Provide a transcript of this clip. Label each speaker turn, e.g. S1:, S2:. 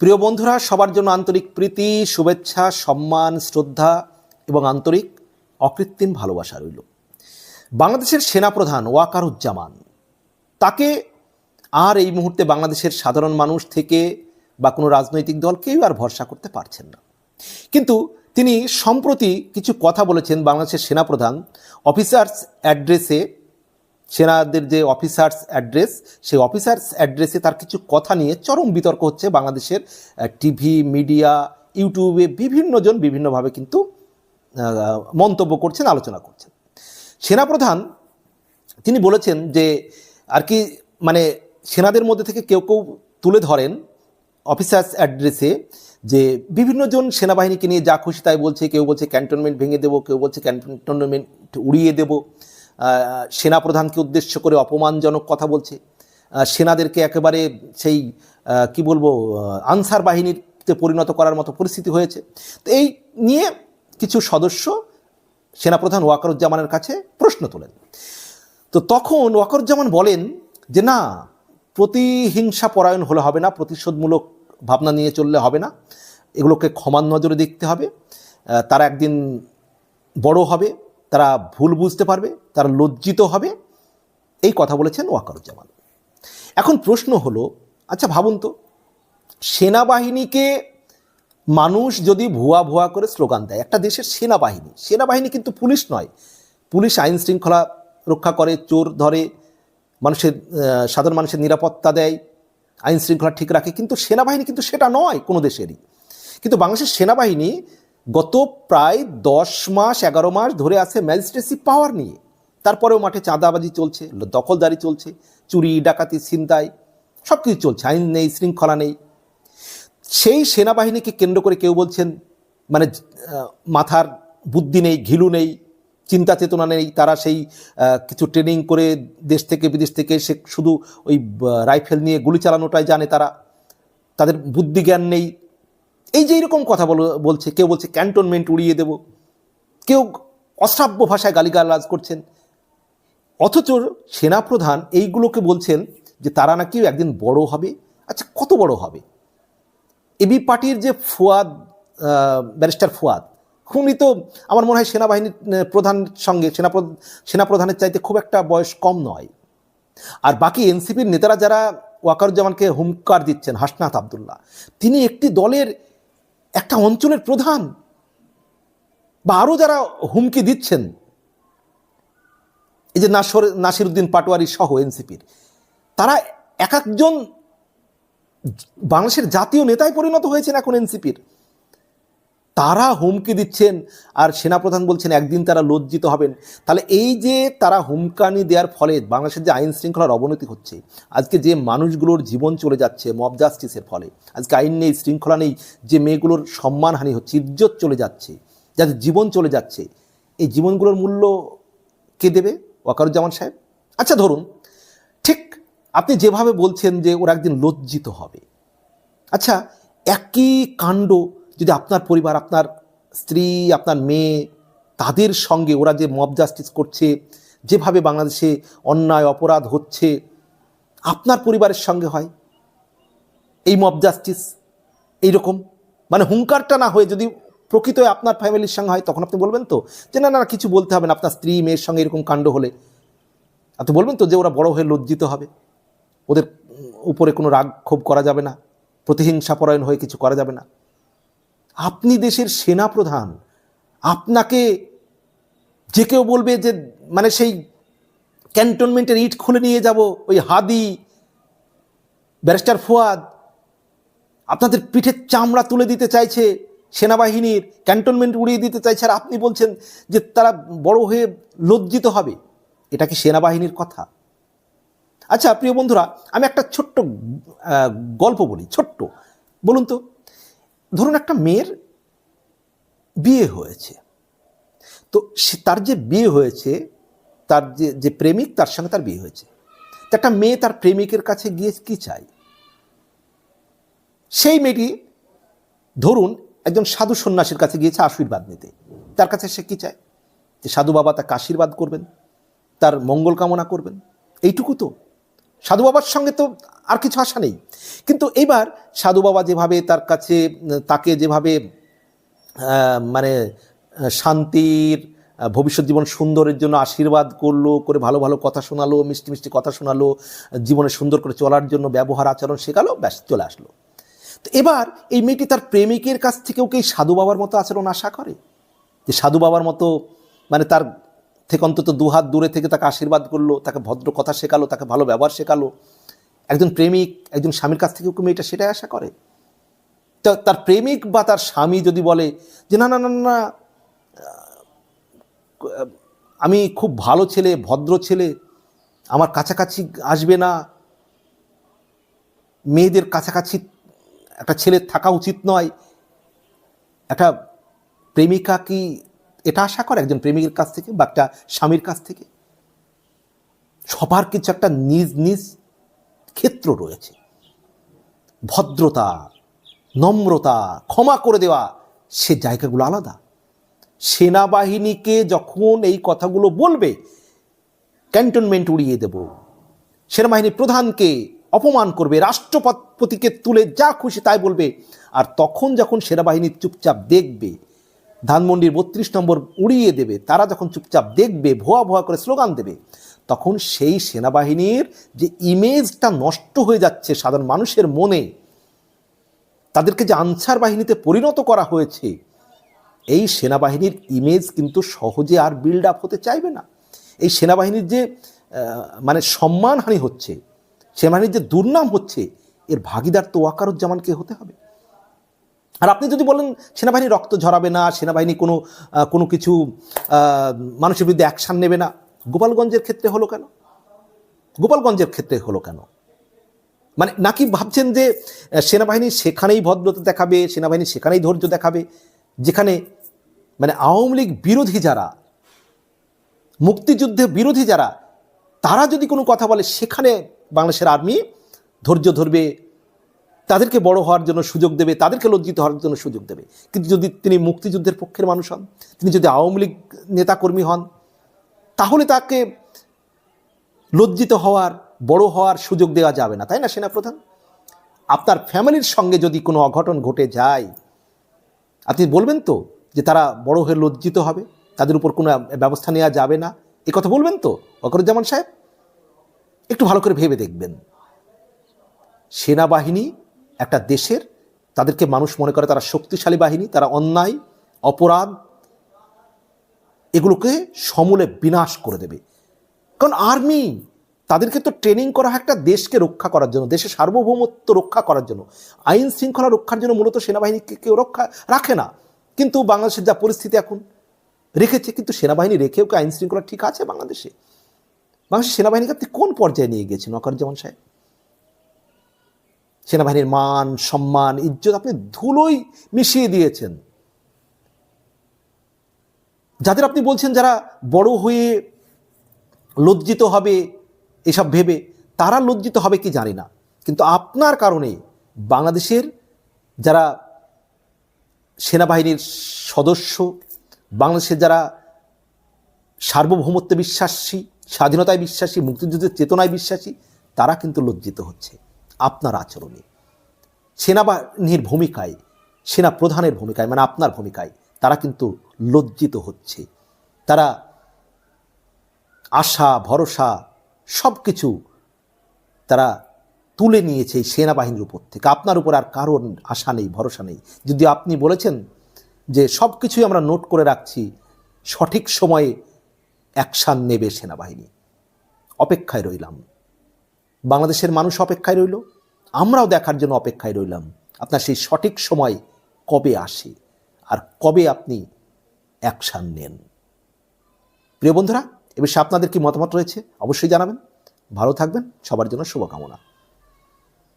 S1: প্রিয় বন্ধুরা, সবার জন্য আন্তরিক প্রীতি, শুভেচ্ছা, সম্মান, শ্রদ্ধা এবং আন্তরিক অকৃত্রিম ভালোবাসা রইল। বাংলাদেশের সেনাপ্রধান ওয়াকারুজ্জামান, তাকে আর এই মুহূর্তে বাংলাদেশের সাধারণ মানুষ থেকে বা কোনো রাজনৈতিক দল কেউ আর ভরসা করতে পারছেন না। কিন্তু তিনি সম্প্রতি কিছু কথা বলেছেন বাংলাদেশের সেনাপ্রধান, অফিসার্স অ্যাড্রেসে সেনাদের যে অফিসার্স অ্যাড্রেস সেই অফিসার্স অ্যাড্রেসে তার কিছু কথা নিয়ে চরম বিতর্ক হচ্ছে বাংলাদেশের টিভি মিডিয়া ইউটিউবে বিভিন্নজন বিভিন্নভাবে কিন্তু মন্তব্য করছেন, আলোচনা করছেন। সেনাপ্রধান, তিনি বলেছেন যে, আর কি মানে সেনাদের মধ্যে থেকে কেউ কেউ তুলে ধরেন অফিসার্স অ্যাড্রেসে যে বিভিন্নজন সেনাবাহিনীকে নিয়ে যা খুশি তাই বলছে, কেউ বলছে ক্যান্টনমেন্ট ভেঙে দেবো, কেউ বলছে ক্যান্টনমেন্ট উড়িয়ে দেবো। সেনাপ্রধানকে উদ্দেশ্য করে অপমানজনক কথা বলছে। সেনাদেরকে একেবারে সেই কি বলব আনসার বাহিনীতে পরিণত করার মতো পরিস্থিতি হয়েছে। তো এই নিয়ে কিছু সদস্য সেনাপ্রধান ওয়াকারুজ্জামানের কাছে প্রশ্ন তোলেন। তো তখন ওয়াকারুজ্জামান বলেন যে, না, প্রতিহিংসা পরায়ণ হলে হবে না, প্রতিশোধমূলক ভাবনা নিয়ে চললে হবে না। এগুলোকে ক্ষমার নজরে দেখতে হবে। তারা একদিন বড় হবে তারা ভুল বুঝতে পারবে, তারা লজ্জিত হবে। এই কথা বলেছেন ওয়াকারুজ্জামান। এখন প্রশ্ন হলো আচ্ছা ভাবুন তো, সেনাবাহিনীকে মানুষ যদি ভুয়া ভুয়া করে স্লোগান দেয়, একটা দেশের সেনাবাহিনী সেনাবাহিনী কিন্তু পুলিশ নয়। পুলিশ আইন শৃঙ্খলা রক্ষা করে, চোর ধরে, মানুষের সাধারণ মানুষের নিরাপত্তা দেয়, আইন শৃঙ্খলা ঠিক রাখে, কিন্তু সেনাবাহিনী কিন্তু সেটা নয় কোনো দেশেরই। কিন্তু বাংলাদেশের সেনাবাহিনী গত প্রায় দশ মাস, এগারো মাস ধরে আছে ম্যাজিস্ট্রেসি পাওয়ার নিয়ে। তারপরেও মাঠে চাঁদাবাজি চলছে, দখলদারি চলছে, চুরি, ডাকাতি, ছিনতাই সব কিছু চলছে, আইন নেই, শৃঙ্খলা নেই। সেই সেনাবাহিনীকে কেন্দ্র করে কেউ বলছেন মানে মাথার বুদ্ধি নেই, ঘিলু নেই, চিন্তা চেতনা নেই, তারা সেই কিছু ট্রেনিং করে দেশ থেকে, বিদেশ থেকে সে শুধু ওই রাইফেল নিয়ে গুলি চালানোটাই জানে তারা। তাদের বুদ্ধি জ্ঞান নেই এই যে এইরকম কথা বল- বলছে, কেউ বলছে ক্যান্টনমেন্ট উড়িয়ে দেব, কেউ অশ্রাব্য ভাষায় গালিগালাজ করছেন। অথচ সেনাপ্রধান এইগুলোকে বলছেন যে তারা নাকি একদিন বড় হবে। আচ্ছা কত বড় হবে? এবি পার্টির যে ফুয়াদ ব্যারিস্টার ফুয়াদ, উনি তো আমার মনে হয় সেনাবাহিনীর প্রধান সঙ্গে সেনাপ্রধান সেনাপ্রধানের চাইতে খুব একটা বয়স কম নয়। আর বাকি এনসিপির নেতারা যারা ওয়াকারুজ্জামানকে হুমকার দিচ্ছেন, হাসনাত আবদুল্লাহ, তিনি একটি দলের একটা অঞ্চলের প্রধান বা আরও যারা হুমকি দিচ্ছেন, এই যে নাসর নাসিরুদ্দিন পাটোয়ারি সহ এনসিপির, তারা এক একজন বাংলাদেশের জাতীয় নেতায় পরিণত হয়েছেন এখন এনসিপির। তারা হুমকি দিচ্ছেন আর সেনাপ্রধান বলছেন একদিন তারা লজ্জিত হবেন। তাহলে এই যে তারা হুমকানি দেওয়ার ফলে বাংলাদেশের যে আইন শৃঙ্খলার অবনতি হচ্ছে, আজকে যে মানুষগুলোর জীবন চলে যাচ্ছে মব জাস্টিসের ফলে, আজকে আইন নেই, শৃঙ্খলা নেই, যে মেয়েগুলোর সম্মানহানি হচ্ছে, ইজ্জত চলে যাচ্ছে, যাদের জীবন চলে যাচ্ছে, এই জীবনগুলোর মূল্য কে দেবে ওয়াকারুজ্জামান সাহেব? আচ্ছা ধরুন, ঠিক আপনি যেভাবে বলছেন যে ওরা একদিন লজ্জিত হবে। আচ্ছা একই কাণ্ড যদি আপনার পরিবার, আপনার স্ত্রী, আপনার মেয়ে তাদের সঙ্গে ওরা যে মব জাস্টিস করছে, যেভাবে বাংলাদেশে অন্যায়, অপরাধ হচ্ছে, আপনার পরিবারের সঙ্গে হয়? এই মব জাস্টিস এইরকম? মানে হুঙ্কারটা না হয়ে যদি প্রকৃত আপনার ফ্যামিলির সঙ্গে হয়, তখন আপনি বলবেন তো যে না না কিছু বলতে হবে না, আপনার স্ত্রী, মেয়ের সঙ্গে এরকম কাণ্ড হলে। আপনি বলবেন তো যে ওরা বড় হয়ে লজ্জিত হবে। ওদের উপরে কোনো রাগ ক্ষোভ করা যাবে না প্রতিহিংসা পরায়ণ হয়ে কিছু করা যাবে না। আপনি দেশের সেনাপ্রধান আপনাকে যে কেউ বলবে যে মানে সেই ক্যান্টনমেন্টের ইট খুলে নিয়ে যাব, ওই হাদি, ব্যারিস্টার ফুয়াদ, আপনাদের পিঠের চামড়া তুলে দিতে চাইছে সেনাবাহিনীর, ক্যান্টনমেন্ট উড়িয়ে দিতে চাইছে, আর আপনি বলছেন যে তারা বড় হয়ে লজ্জিত হবে। এটা কি সেনাবাহিনীর কথা? আচ্ছা প্রিয় বন্ধুরা, আমি একটা ছোট্ট গল্প বলি, ছোট্ট। বলুন তো। ধরুন একটা মেয়ের বিয়ে হয়েছে। তো তার যে বিয়ে হয়েছে, তার যে যে প্রেমিক, তার সঙ্গে তার বিয়ে হয়েছে। তো একটা মেয়ে তার প্রেমিকের কাছে গিয়ে কি চায়? সেই মেয়েটি ধরুন একজন সাধু সন্ন্যাসীর কাছে গিয়েছে আশীর্বাদ নিতে। তার কাছে সে কি চায়? যে সাধু বাবা তাকে আশীর্বাদ করবেন, তার মঙ্গল কামনা করবেন। এইটুকু তো। সাধু বাবার সঙ্গে তো আর কিছু আশা নেই। কিন্তু এবার সাধু বাবা যেভাবে তার কাছে, তাকে যেভাবে মানে শান্তির ভবিষ্যৎ জীবন সুন্দরের জন্য আশীর্বাদ করল, করে ভালো ভালো কথা শোনালো, মিষ্টি মিষ্টি কথা শোনালো, জীবনে সুন্দর করে চলার জন্য ব্যবহার, আচরণ শেখালো, ব্যাস, চলে আসলো। তো এবার এই মেয়েটি তার প্রেমিকের কাছ থেকেও কি সাধু বাবার মতো আচরণ আশা করে? যে সাধু বাবার মতো মানে তার থেকে অন্তত দুহাত দূরে থেকে তাকে আশীর্বাদ করল, তাকে ভদ্র কথা শেখালো, তাকে ভালো ব্যবহার শেখালো। একজন প্রেমিক, একজন স্বামীর কাছ থেকেও কি মেয়েটা সেটাই আশা করে? তার প্রেমিক বা তার স্বামী যদি বলে যে, না না না না আমি খুব ভালো ছেলে, ভদ্র ছেলে, আমার কাছাকাছি আসবে না। মেয়েদের কাছাকাছি একটা ছেলে থাকা উচিত নয়। একটা প্রেমিকা কি এটা আশা করে একজন প্রেমিকের কাছ থেকে বা একটা স্বামীর কাছ থেকে? সবার কিছু একটা নিজ নিজ ক্ষেত্র রয়েছে। ভদ্রতা, নম্রতা, ক্ষমা করে দেওয়া, সে জায়গাগুলো আলাদা। সেনাবাহিনীকে যখন এই কথাগুলো বলবে, ক্যান্টনমেন্ট উড়িয়ে দেব। সেনাবাহিনী প্রধানকে অপমান করবে, রাষ্ট্রপতিকে তুলে যা খুশি তাই বলবে। আর তখন যখন সেনাবাহিনী চুপচাপ দেখবে ধানমন্ডির বত্রিশ নম্বর উড়িয়ে দেবে। তারা যখন চুপচাপ দেখবে, ভুয়া ভুয়া করে স্লোগান দেবে, তখন সেই সেনাবাহিনীর যে ইমেজটা নষ্ট হয়ে যাচ্ছে সাধারণ মানুষের মনে, তাদেরকে যে আনসার বাহিনীতে পরিণত করা হয়েছে, এই সেনাবাহিনীর ইমেজ কিন্তু সহজে আর বিল্ড আপ হতে চাইবে না। এই সেনাবাহিনীর যে মানে সম্মানহানি হচ্ছে, সেনাবাহিনীর যে দুর্নাম হচ্ছে, এর ভাগিদার তো ওয়াকারুজ্জামানকে হতে হবে। আর আপনি যদি বলেন সেনাবাহিনী রক্ত ঝরাবে না, সেনাবাহিনী কোনো কোনো কিছু মানুষের বিরুদ্ধে অ্যাকশান নেবে না, গোপালগঞ্জের ক্ষেত্রে হলো কেন? গোপালগঞ্জের ক্ষেত্রে হলো কেন? মানে নাকি ভাবছেন যে সেনাবাহিনী সেখানেই ভদ্রতা দেখাবে, সেনাবাহিনী সেখানেই ধৈর্য দেখাবে, যেখানে মানে আওয়ামী লীগ বিরোধী যারা, মুক্তিযুদ্ধে বিরোধী যারা, তারা যদি কোনো কথা বলে, সেখানে বাংলাদেশের আর্মি ধৈর্য ধরবে তাদেরকে বড় হওয়ার জন্য সুযোগ দেবে, তাদেরকে লজ্জিত হওয়ার জন্য সুযোগ দেবে। কিন্তু যদি তিনি মুক্তিযুদ্ধের পক্ষের মানুষ হন, তিনি যদি আওয়ামী লীগ নেতাকর্মী হন, তাহলে তাকে লজ্জিত হওয়ার, বড় হওয়ার সুযোগ দেওয়া যাবে না, তাই না, সেনাপ্রধান? আপনার ফ্যামিলির সঙ্গে যদি কোনো অঘটন ঘটে যায়, আপনি বলবেন তো যে তারা বড় হয়ে লজ্জিত হবে, তাদের উপর কোনো ব্যবস্থা নেওয়া যাবে না, এ কথা বলবেন তো ওয়াকরুজ্জামান সাহেব? একটু ভালো করে ভেবে দেখবেন। সেনাবাহিনী একটা দেশের, তাদেরকে মানুষ মনে করে তারা শক্তিশালী বাহিনী, তারা অন্যায়, অপরাধ, এগুলোকে সমূলে বিনাশ করে দেবে। কারণ আর্মি, তাদেরকে তো ট্রেনিং করা হয় একটা দেশকে রক্ষা করার জন্য, দেশের সার্বভৌমত্ব রক্ষা করার জন্য। আইন শৃঙ্খলা রক্ষার জন্য মূলত সেনাবাহিনীকে কেউ রক্ষা রাখে না। কিন্তু বাংলাদেশের যা পরিস্থিতি এখন রেখেছে, কিন্তু সেনাবাহিনী রেখেও কি আইন শৃঙ্খলা ঠিক আছে বাংলাদেশে? বাংলাদেশের সেনাবাহিনীকে আপনি কোন পর্যায়ে নিয়ে গেছেন ওয়াকারুজ্জামান সাহেব? সেনাবাহিনীর মান, সম্মান, ইজ্জত আপনি ধুলোই মিশিয়ে দিয়েছেন। যাদের আপনি বলছেন যারা বড় হয়ে লজ্জিত হবে এসব ভেবে, তারা লজ্জিত হবে কি জানি না। কিন্তু আপনার কারণে বাংলাদেশের যারা সেনাবাহিনীর সদস্য, বাংলাদেশের যারা সার্বভৌমত্বে বিশ্বাসী, স্বাধীনতায় বিশ্বাসী, মুক্তিযুদ্ধের চেতনায় বিশ্বাসী, তারা কিন্তু লজ্জিত হচ্ছে। আপনার আচরণে। সেনাবাহিনীর ভূমিকায় সেনা প্রধানের ভূমিকায় মানে আপনার ভূমিকায় তারা কিন্তু লজ্জিত হচ্ছে। তারা আশা, ভরসা সব কিছু তারা তুলে নিয়েছে এই সেনাবাহিনীর উপর থেকে। আপনার উপর আর কারণ আশা নেই, ভরসা নেই। যদি আপনি বলেছেন যে সব কিছুই আমরা নোট করে রাখছি, সঠিক সময়ে অ্যাকশান নেবে সেনাবাহিনী। অপেক্ষায় রইলাম। বাংলাদেশের মানুষ অপেক্ষায় রইল। আমরাও দেখার জন্য অপেক্ষায় রইলাম। আপনার সেই সঠিক সময় কবে আসে আর কবে আপনি অ্যাকশান নেন। প্রিয় বন্ধুরা, এ বিষয়ে আপনাদের কি মতামত রয়েছে? অবশ্যই জানাবেন। ভালো থাকবেন। সবার জন্য শুভকামনা।